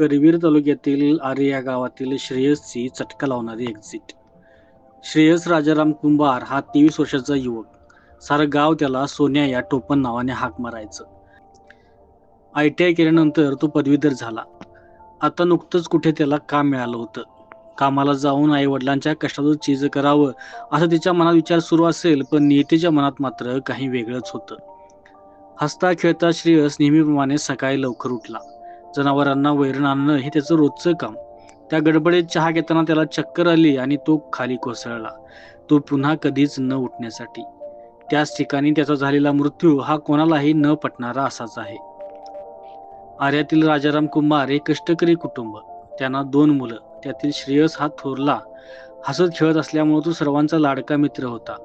करवीर तालुक्यातील आरे या गावातील श्रेयसची चटका लावणारी एक्झिट श्रेयस राजाराम कुंभार हा तेवीस वर्षाचा युवक. सारं गाव त्याला सोन्या या टोपण नावाने हाक मारायचं. आय टी आय केल्यानंतर तो पदवीधर झाला. आता नुकतंच कुठे त्याला काम मिळालं होतं. कामाला जाऊन आई वडिलांच्या कष्टातून चीज करावं असं तिच्या मनात विचार सुरू असेल पण नेतेच्या मनात मात्र काही वेगळंच होतं. हसता खेळता श्रेयस नेहमीप्रमाणे सकाळी लवकर उठला. जनावरांना वैरण आणणं हे त्याचं रोजचं काम. त्या गडबडीत चहा घेताना त्याला चक्कर आली आणि तो खाली कोसळला. तो पुन्हा कधीच न उठण्यासाठी. त्याच ठिकाणी त्याचा झालेला मृत्यू हा कोणालाही न पटणारा असाच आहे. आर्यातील राजाराम कुंभार हे कष्टकरी कुटुंब. त्यांना दोन मुलं. त्यातील श्रेयस हा थोरला. हसत खेळत असल्यामुळे तो सर्वांचा लाडका मित्र होता.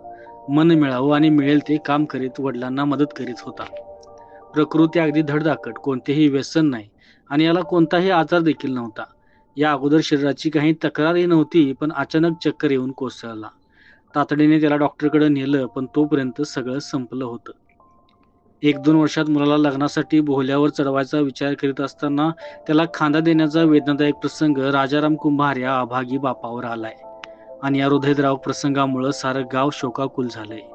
मन मिळावं आणि मिळेल ते काम करीत वडिलांना मदत करीत होता. प्रकृती अगदी धडधाकट कोणतेही व्यसन नाही. आणि याला कोणताही आजार देखील नव्हता. या अगोदर शरीराची काही तक्रारही नव्हती पण अचानक चक्कर येऊन कोसळला. तातडीने त्याला डॉक्टरकडे नेलं पण तोपर्यंत सगळं संपलं होतं. एक दोन वर्षात मुलाला लग्नासाठी बोहल्यावर चढवायचा विचार करीत असताना त्याला खांदा देण्याचा वेदनादायक प्रसंग राजाराम कुंभार या अभागी बापावर आलाय. आणि या हृदयद्रावक प्रसंगामुळं सारं गाव शोकाकुल झालंय.